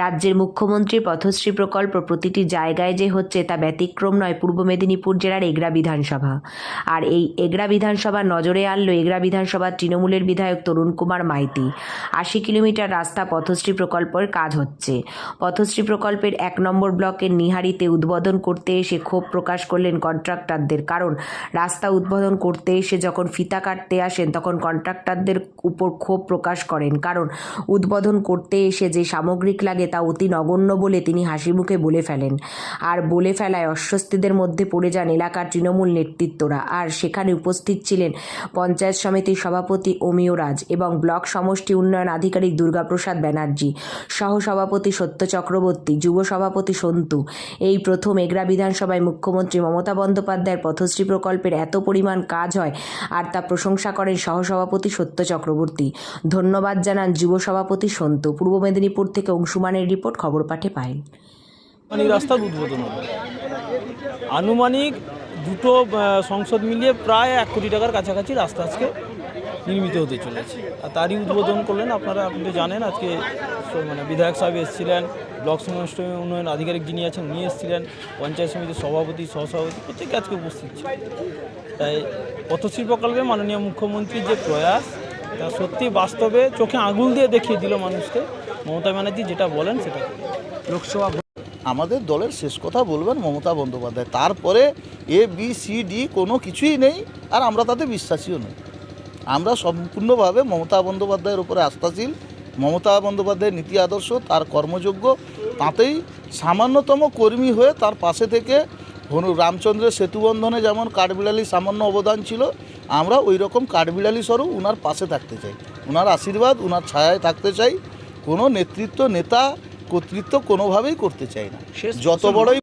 রাজ্যের মুখ্যমন্ত্রীর পথশ্রী প্রকল্প প্রতিটি জায়গায় যে হচ্ছে তা ব্যতিক্রম নয়, পূর্ব মেদিনীপুর জেলার এগরা বিধানসভা। আর এই এগরা বিধানসভা নজরে আনলো এগরা বিধানসভার তৃণমূলের বিধায়ক তরুণ কুমার মাইতি। আশি কিলোমিটার রাস্তা পথশ্রী প্রকল্পের কাজ হচ্ছে। পথশ্রী প্রকল্পের এক নম্বর ব্লকের নিহারিতে উদ্বোধন করতে এসে ক্ষোভ প্রকাশ করলেন কন্ট্রাক্টরদের। কারণ, রাস্তা উদ্বোধন করতে এসে যখন ফিতা কাটতে আসেন, তখন কন্ট্রাক্টরদের উপর ক্ষোভ প্রকাশ করেন। কারণ, উদ্বোধন করতে এসে যে সামগ্রিক লাগে তা অতি নগণ্য বলে তিনি হাসি মুখে বলে ফেলেন। আর বলে ফেলায় অস্বস্তিদের মধ্যে পড়ে যান এলাকার তৃণমূল নেতৃত্বরা। আর সেখানে উপস্থিত ছিলেন পঞ্চায়েত সমিতির সভাপতি অমিয় রাজ এবং ব্লক সমষ্টি উন্নয়ন আধিকারিক দুর্গাপ্রসাদ ব্যানার্জি সহ সভাপতি সত্য চক্রবর্তী, যুব সভাপতি সন্তু। এই প্রথম এগরা বিধানসভায় মুখ্যমন্ত্রী মমতা বন্দ্যোপাধ্যায়ের পথশ্রী প্রকল্পের এত পরিমাণ কাজ হয় আর তা প্রশংসা করেন সহসভাপতি সত্য চক্রবর্তী। ধন্যবাদ জানান যুব সভাপতি সন্তু। পূর্ব মেদিনীপুর থেকে অংশুমানের রিপোর্ট খবর পাঠে পাইল মানে রাস্তার উদ্বোধন হবে আনুমানিক দুটো সংসদ মিলিয়ে প্রায় এক কোটি টাকার কাছাকাছি রাস্তা আজকে নির্মিত হতে চলেছে। আর তারই উদ্বোধন করলেন আপনারা, আপনি তো জানেন, আজকে মানে বিধায়ক সাহেব এসেছিলেন, ব্লক সমষ্টি উন্নয়ন আধিকারিক যিনি আছেন, উনি এসেছিলেন, পঞ্চায়েত সমিতির সভাপতি, সহসভাপতি প্রত্যেকে আজকে উপস্থিত ছিল তাই পথশ্রী প্রকল্পে মাননীয় মুখ্যমন্ত্রীর যে প্রয়াস, তা সত্যি বাস্তবে চোখে আঙুল দিয়ে দেখিয়ে দিল মানুষকে। মমতা ব্যানার্জি যেটা বলেন সেটা লোকসভা আমাদের দলের শেষ কথা বলবেন মমতা বন্দ্যোপাধ্যায়। তারপরে এ বি সি ডি কোনো কিছুই নেই আর আমরা তাতে বিশ্বাসীও নই। আমরা সম্পূর্ণভাবে মমতা বন্দ্যোপাধ্যায়ের উপরে আস্থাশীল। মমতা বন্দ্যোপাধ্যায়ের নীতি আদর্শ তার কর্মযোগ্য তাতেই সামান্যতম কর্মী হয়ে তার পাশে থেকে হনু রামচন্দ্রের সেতুবন্ধনে যেমন কাঠবিড়ালি সামান্য অবদান ছিল আমরা ওই রকম কাঠবিড়ালি স্বরূপ উনার পাশে থাকতে চাই। ওনার আশীর্বাদ উনার ছায়ায় থাকতে চাই। কোনো নেতৃত্ব নেতা কর্তৃত্ব কোনোভাবেই করতে চাই না। যত বড়ই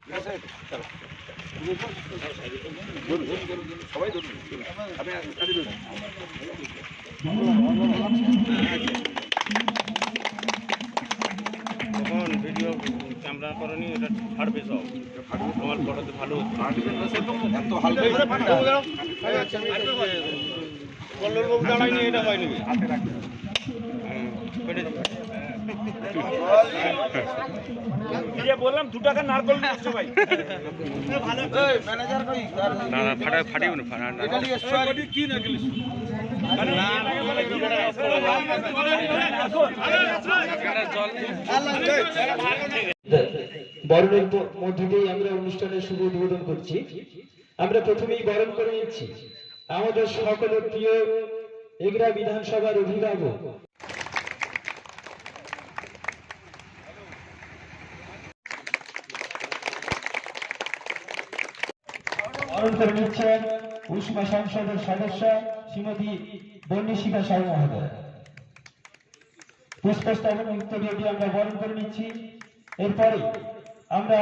তখন ভিডিও ক্যামেরা করনি এটা ছাড়বে সব। তোমার ফটোতে ভালো কল্লোলবাবু দাঁড়ায়নি এটা হয়নি বরণের আমরা অনুষ্ঠানের শুভ উদ্বোধন করছি। আমরা প্রথমেই বরণ করে নিচ্ছি। আমাদের সকলের প্রিয় এগরা বিধানসভার অভিভাবক বরণ করে নিচ্ছেন উষ্মা সংসদের সদস্য বন্যশিখা সাউ মহোদয়। পুষ্পস্তবন উত্তরীয় দিয়ে আমরা বরণ করে নিচ্ছি। এরপরে আমরা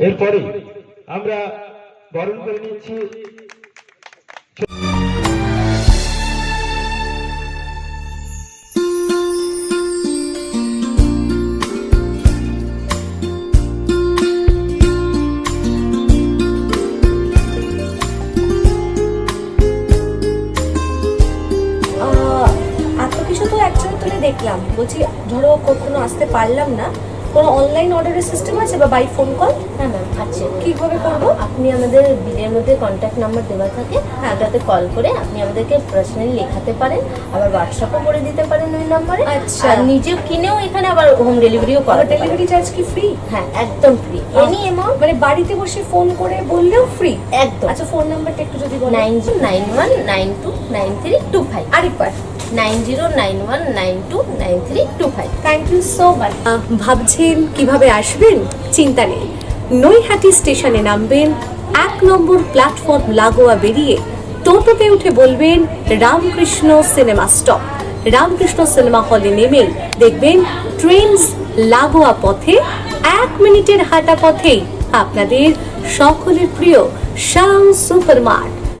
এরপরে আমরা বরণ করে নিচ্ছি দেখলাম। বলছি ধরো কখনো আসতে পারলাম না। কোনো অনলাইন অর্ডারের সিস্টেম আছে বা বাই ফোন কল হ্যাঁ ম্যাম আছে। কীভাবে করব? আপনি আমাদের বিলের মধ্যে কন্ট্যাক্ট নাম্বার দেওয়া থাকে। হ্যাঁ। ওটাতে কল করে আপনি আমাদেরকে পার্সোনালি লেখাতে পারেন। আবার হোয়াটসঅ্যাপও করে দিতে পারেন ওই নাম্বারে আচ্ছা। আর নিজে কিনেও এখানে আবার হোম ডেলিভারিও পারেন ডেলিভারি চার্জ কি ফ্রি হ্যাঁ একদম ফ্রি এনি অ্যামাউন্ট মানে বাড়িতে বসে ফোন করে বললেও ফ্রি একদম। আচ্ছা ফোন নাম্বারটা একটু যদি nine nine one nine two nine three two five আরেকবার। Nine zero nine one nine two nine three two five. Thank you so ভাবছেন কীভাবে আসবেন? চিন্তা নেই। নৈহাটি স্টেশনে নামবেন, এক নম্বর প্ল্যাটফর্ম লাগোয়া বেরিয়ে টোটোতে উঠে বলবেন, Ramakrishna cinema stop Ramakrishna cinema হলে নেমেই দেখবেন ট্রেন্স লাগোয়া পথে, এক মিনিটের হাঁটা পথেই আপনাদের সকলের প্রিয় শাম সুপারমার্ট।